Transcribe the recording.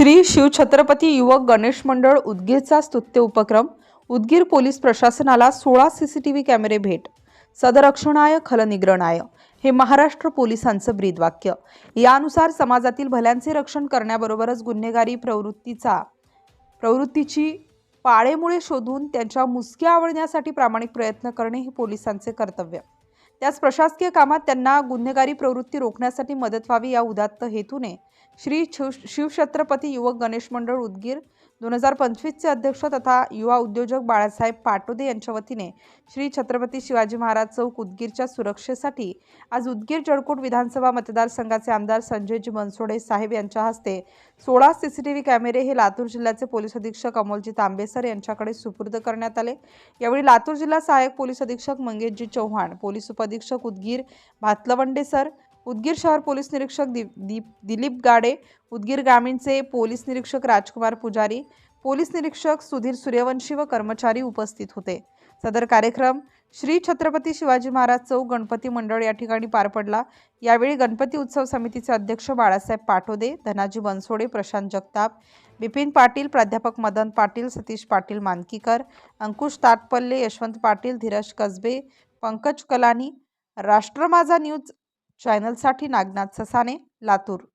श्री शिवछत्रपती युवक गणेश मंडळ उदगीरचा स्तुत्य उपक्रम उदगीर पोलीस प्रशासनाला सोळा सी सी टी व्ही कॅमेरे भेट सदरक्षणाय खलनिग्रणाय हे महाराष्ट्र पोलिसांचं ब्रीदवाक्य. यानुसार समाजातील भल्यांचे रक्षण करण्याबरोबरच गुन्हेगारी प्रवृत्तीचा प्रवृत्तीची पाळेमुळे शोधून त्यांच्या मुसक्या आवळण्यासाठी प्रामाणिक प्रयत्न करणे हे पोलिसांचे कर्तव्य. त्याच प्रशासकीय कामात त्यांना गुन्हेगारी प्रवृत्ती रोखण्यासाठी मदत व्हावी या उदात्त हेतूने श्री शिव शिवछत्रपती युवक गणेश मंडळ उदगीर दोन हजार पंचवीसचे अध्यक्ष तथा युवा उद्योजक बाळासाहेब पाटोदे यांच्या वतीने श्री छत्रपती शिवाजी महाराज चौक उदगीरच्या सुरक्षेसाठी आज उदगीर जळकोट विधानसभा मतदारसंघाचे आमदार संजयजी बनसोडे साहेब यांच्या हस्ते सोळा सीसीटीव्ही कॅमेरे हे लातूर जिल्ह्याचे पोलीस अधीक्षक अमोलजी तांबेसर यांच्याकडे सुपूर्द करण्यात आले. यावेळी लातूर जिल्हा सहाय्यक पोलीस अधीक्षक मंगेशजी चव्हाण पोलीस उपअधीक्षक उदगीर भातलवंडे सर उदगीर शहर पोलीस निरीक्षक दि दीप दिलीप गाडे उदगीर ग्रामीणचे पोलीस निरीक्षक राजकुमार पुजारी पोलीस निरीक्षक सुधीर सूर्यवंशी व कर्मचारी उपस्थित होते. सदर कार्यक्रम श्री छत्रपती शिवाजी महाराज चौक गणपती मंडळ या ठिकाणी पार पडला. यावेळी गणपती उत्सव समितीचे अध्यक्ष बाळासाहेब पाठोदे धनाजी बनसोडे प्रशांत जगताप बिपिन पाटील प्राध्यापक मदन पाटील सतीश पाटील मानकीकर अंकुश ताटपल्ले यशवंत पाटील धीरज कसबे पंकज कलानी राष्ट्र माझा न्यूज चॅनलसाठी नागनाथ ससाने लातूर.